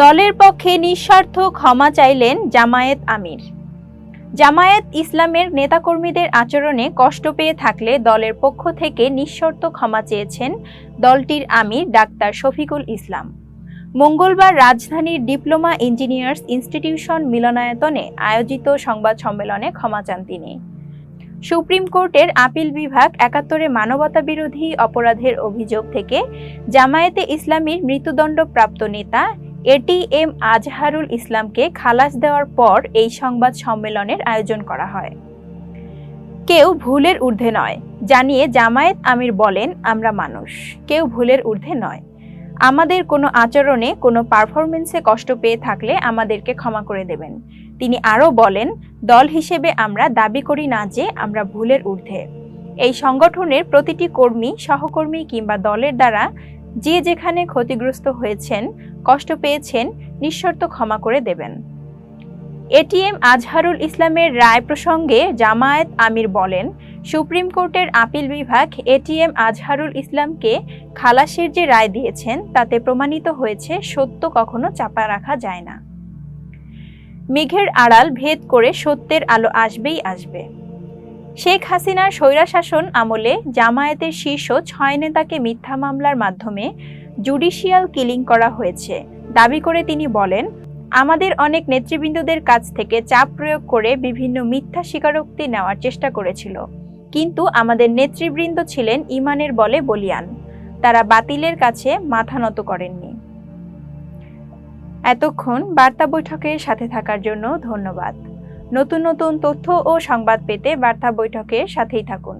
দলের পক্ষে নিঃস্বার্থ ক্ষমা চাইলেন জামায়াত আমির। জামায়াত ইসলামের নেতাকর্মীদের আচরণে কষ্ট পেয়ে থাকলে দলের পক্ষ থেকে নিঃশর্ত ক্ষমা চেয়েছেন দলটির আমির ডাক্তার শফিকুল ইসলাম। মঙ্গলবার রাজধানীর ডিপ্লোমা ইঞ্জিনিয়ার্স ইনস্টিটিউশন মিলনায়তনে আয়োজিত সংবাদ সম্মেলনে ক্ষমা চান তিনি। সুপ্রিম কোর্টের আপিল বিভাগ একাত্তরে মানবতা বিরোধী অপরাধের অভিযোগ থেকে জামায়াতে ইসলামীর মৃত্যুদণ্ডপ্রাপ্ত নেতা এটিএম আজহারুল ইসলামকে খালাস দেওয়ার পর এই সংবাদ সম্মেলনের আয়োজন করা হয়। কেউ ভুলের ঊর্ধ্বে নয়, জানিয়ে জামায়াত আমির বলেন, আমরা মানুষ, কেউ ভুলের ঊর্ধ্বে নয়। আমাদের কোনো আচরণে, কোনো পারফরমেন্সে কষ্ট পেয়ে থাকলে আমাদেরকে ক্ষমা করে দেবেন। তিনি আরও বলেন, দল হিসেবে আমরা দাবি করি না যে আমরা ভুলের ঊর্ধ্বে। এই সংগঠনের প্রতিটি কর্মী, সহকর্মী কিংবা দলের দ্বারা যে যেখানে ক্ষতিগ্রস্ত হয়েছেন, কষ্ট পেয়েছেন, নিঃশর্ত ক্ষমা করে দেবেন। এটিএম আজহারুল ইসলামের রায় প্রসঙ্গে জামায়াত আমির বলেন, সুপ্রিম কোর্টের আপিল বিভাগ এটিএম আজহারুল ইসলামকে খালাসের যে রায় দিয়েছেন, তাতে প্রমাণিত হয়েছে সত্য কখনো চাপা রাখা যায় না। মেঘের আড়াল ভেদ করে সত্যের আলো আসবেই আসবে। শেখ হাসিনার স্বৈরাশাসন আমলে জামায়াতের শীর্ষ ছয় নেতাকে মিথ্যা মামলার মাধ্যমে জুডিশিয়াল কিলিং করা হয়েছে। দাবি করে তিনি বলেন, আমাদের অনেক নেতৃবৃন্দদের কাছ থেকে চাপ প্রয়োগ করে বিভিন্ন মিথ্যা স্বীকারোক্তি নেওয়ার চেষ্টা করেছিল। কিন্তু আমাদের নেতৃবৃন্দ ছিলেন ইমানের বলে বলিয়ান। তারা বাতিলের কাছে মাথা নত করেননি। এতক্ষণ বার্তা বৈঠকের সাথে থাকার জন্য ধন্যবাদ। নতুন নতুন তথ্য ও সংবাদ পেতে বার্তা বৈঠকের সাথেই থাকুন।